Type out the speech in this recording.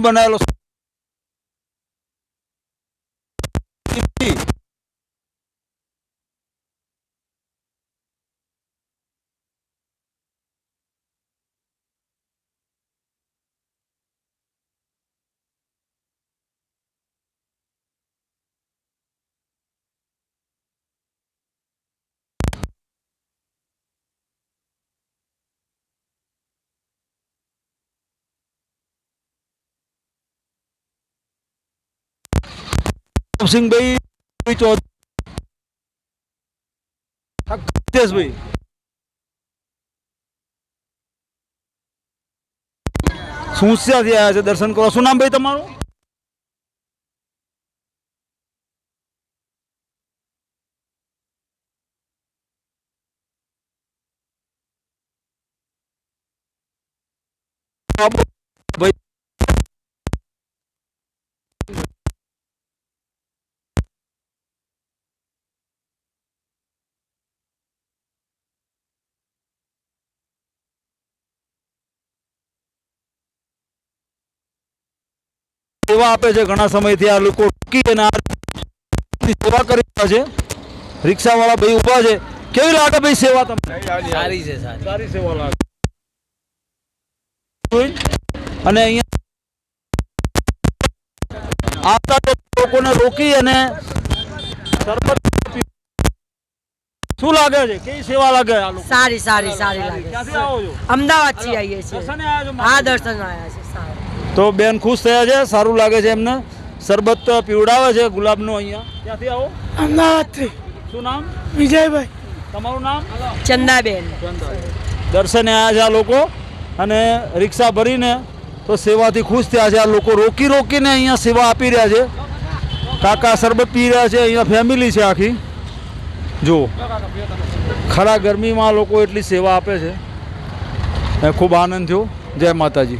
બનાવેલો નો બનાવેલો સિંહભાઈ ચૌધરી હિતેશભાઈ સુસ્યાથી આવ્યા છે દર્શન કરવા શું નામ ભાઈ તમારું ભાઈ સેવા આપે છે. ઘણા સમયથી આ લોકો ટૂંકી અને આ સેવા કરી રહ્યા છે. રિક્ષાવાળા ભાઈ ઊભા છે. કેવી લાગે ભાઈ સેવા તમને? સારી છે સારી. સારી સેવા લાગે. અને અહીંયા આવતા લોકોને રોકી અને શું લાગે છે? કેવી સેવા લાગે સારી સારી સારી લાગે અમદાવાદથી આવીએ છીએ. હા દર્શન આવ્યા છે. તો બેન ખુશ થયા છે સારું લાગે છે એમને. શરબત પીવડાવે છે ગુલાબનું અહીંયા. ક્યાંથી આવો? અમદાવાદથી. શું નામ? વિજયભાઈ. તમારું નામ? ચંદાબેન. દર્શને આવ્યા છે આ લોકો અને રિક્ષા ભરીને તો સેવાથી ખુશ થયા છે. આ લોકો રોકી રોકીને અહીંયા સેવા આપી રહ્યા છે. કાકા શરબત પી રહ્યા છે. અહીંયા ફેમિલી છે આખી. જુઓ. ખરા ગરમીમાં લોકો એટલી સેવા આપે છે. ખૂબ આનંદ થયો. જય માતાજી.